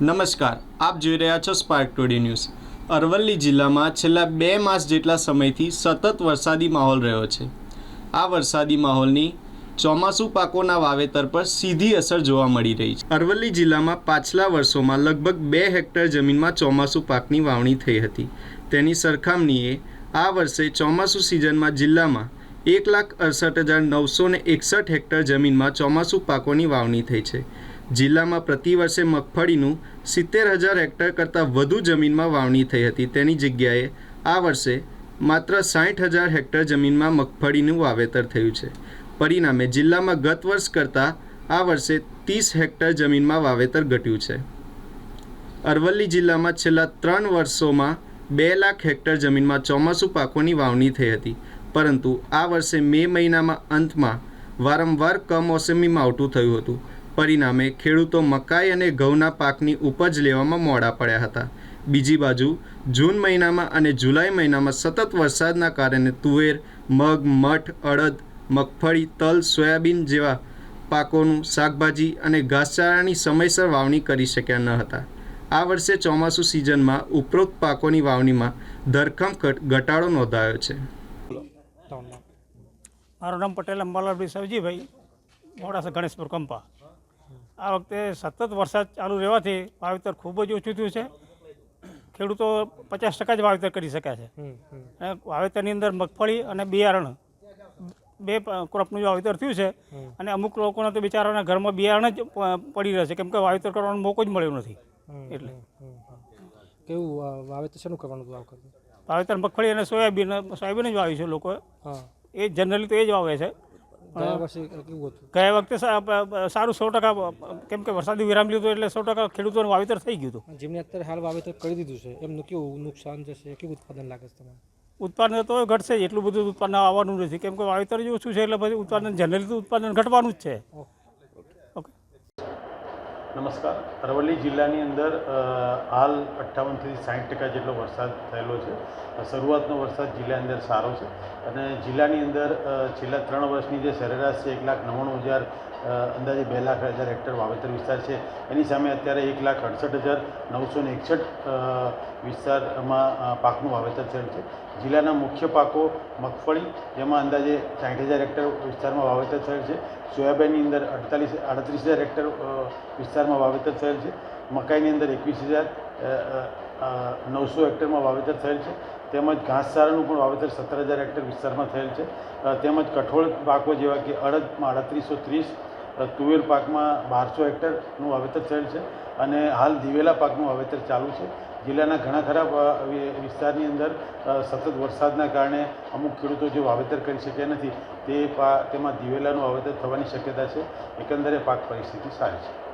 નમસ્કાર, આપ જોઈ રહ્યા છો સ્પાર્ક ટુડે ન્યૂઝ. અરવલ્લી જિલ્લામાં છેલ્લા બે માસ જેટલા સમયથી સતત વરસાદી માહોલ રહ્યો છે. આ વરસાદી માહોલની ચોમાસુ પાકોના વાવેતર પર સીધી અસર જોવા મળી રહી છે. અરવલ્લી જિલ્લામાં પાછલા વર્ષોમાં લગભગ બે હેક્ટર જમીનમાં ચોમાસુ પાકની વાવણી થઈ હતી. તેની સરખામણીએ આ વર્ષે ચોમાસુ સિઝનમાં જિલ્લામાં એક લાખ અડસઠ હજાર નવસો એકસઠ હેક્ટર જમીનમાં ચોમાસુ પાકોની વાવણી થઈ છે. જિલ્લામાં પ્રતિ વર્ષે મગફળીનું સિત્તેર હજાર હેક્ટર કરતાં વધુ જમીનમાં વાવણી થઈ હતી. તેની જગ્યાએ આ વર્ષે માત્ર સાઠ હજાર હેક્ટર જમીનમાં મગફળીનું વાવેતર થયું છે. પરિણામે જિલ્લામાં ગત વર્ષ કરતાં આ વર્ષે ત્રીસ હેક્ટર જમીનમાં વાવેતર ઘટ્યું છે. અરવલ્લી જિલ્લામાં છેલ્લા ત્રણ વર્ષોમાં બે લાખ હેક્ટર જમીનમાં ચોમાસું પાકોની વાવણી થઈ હતી. પરંતુ આ વર્ષે મે મહિનામાં અંતમાં વારંવાર કમોસમી માવઠું થયું હતું. પરિણામે ખેડૂતો મકાઈ અને ઘઉંના પાકની ઉપજ લેવામાં મોડા પડ્યા હતા. બીજી બાજુ, જૂન મહિનામાં અને જુલાઈ મહિનામાં સતત વરસાદના કારણે તુવેર, મગ, મઠ, અડદ, મગફળી, તલ, સોયાબીન જેવા પાકોનું શાકભાજી અને ઘાસચારાની સમયસર વાવણી કરી શક્યા ન હતા. આ વર્ષે ચોમાસુ સિઝનમાં ઉપરોક્ત પાકોની વાવણીમાં ધરખમ ઘટાડો નોંધાયો છે. મારું નામ પટેલ અંબાલાલભાઈ સવજીભાઈ મોડાસા ગણેશપુર કંપા. આ વખતે સતત વરસાદ ચાલુ રહેવાથી વાવેતર ખૂબ જ ઓછું થયું છે. ખેડૂતો પચાસ ટકા જ વાવેતર કરી શક્યા છે. અને વાવેતરની અંદર મગફળી અને બિયારણ બે ક્રોપનું જે વાવેતર થયું છે અને અમુક લોકોના તો બિચારાના ઘરમાં બિયારણ જ પડી રહે છે. કેમ કે વાવેતર કરવાનો મોકો જ મળ્યો નથી. એટલે. કેવું વાવેતર શેનું કરવાનું હતું વાવેતર મગફળી અને સોયાબીન સોયાબીન જ વાવ્યું છે લોકોએ એ જનરલી તો એ જ વાવે છે. ગયા વર્ષે કેવું હતું? ગયા વખતે સારું સો ટકા કેમ કે વરસાદી વિરામ લીધો એટલે સો ટકા ખેડૂતોનું વાવેતર થઈ ગયું હતું. જેમને અત્યારે હાલ વાવેતર કરી દીધું છે એમનું કેવું નુકસાન જશે? કેવું ઉત્પાદન લાગે છે તમારે? ઉત્પાદન તો ઘટશે એટલું બધું ઉત્પાદન આવવાનું નથી કેમ કે વાવેતર જ ઓછું છે એટલે પછી ઉત્પાદન જનરલી તો ઉત્પાદન ઘટવાનું જ છે. નમસ્કાર. અરવલ્લી જિલ્લાની અંદર હાલ અઠ્ઠાવનથી સાઠ ટકા જેટલો વરસાદ થયેલો છે. શરૂઆતનો વરસાદ જિલ્લાની અંદર સારો છે. અને જિલ્લાની અંદર છેલ્લા ત્રણ વર્ષની જે સરેરાશ છે એક લાખ નવ્વાણું હજાર અંદાજે બે લાખ હજાર હેક્ટર વાવેતર વિસ્તાર છે. એની સામે અત્યારે એક લાખ અડસઠ હજાર નવસો ને એકસઠ વિસ્તારમાં પાકનું વાવેતર થયેલ છે. જિલ્લાના મુખ્ય પાકો મગફળી, જેમાં અંદાજે સાઠ હજાર હેક્ટર વિસ્તારમાં વાવેતર થયેલ છે. સોયાબીનની અંદર અડતાલીસ, આડત્રીસ હજાર હેક્ટર વિસ્તારમાં વાવેતર થયેલ છે. મકાઈની અંદર એકવીસ હજાર નવસો હેક્ટરમાં વાવેતર થયેલ છે. તેમજ ઘાસચારાનું પણ વાવેતર સત્તર હજાર હેક્ટર વિસ્તારમાં થયેલ છે. તેમજ કઠોળ પાકો જેવા કે અડદમાં અડત્રીસો ત્રીસ તુવેર પાકમાં બારસો હેક્ટરનું વાવેતર થયેલ છે. અને હાલ દિવેલા પાકનું વાવેતર ચાલુ છે. જિલ્લાના ઘણા ખરા વિસ્તારની અંદર સતત વરસાદના કારણે અમુક ખેડૂતો જે વાવેતર કરી શક્યા નથી, તે તેમાં દિવેલાનું વાવેતર થવાની શક્યતા છે. એકંદરે પાક પરિસ્થિતિ સારી છે.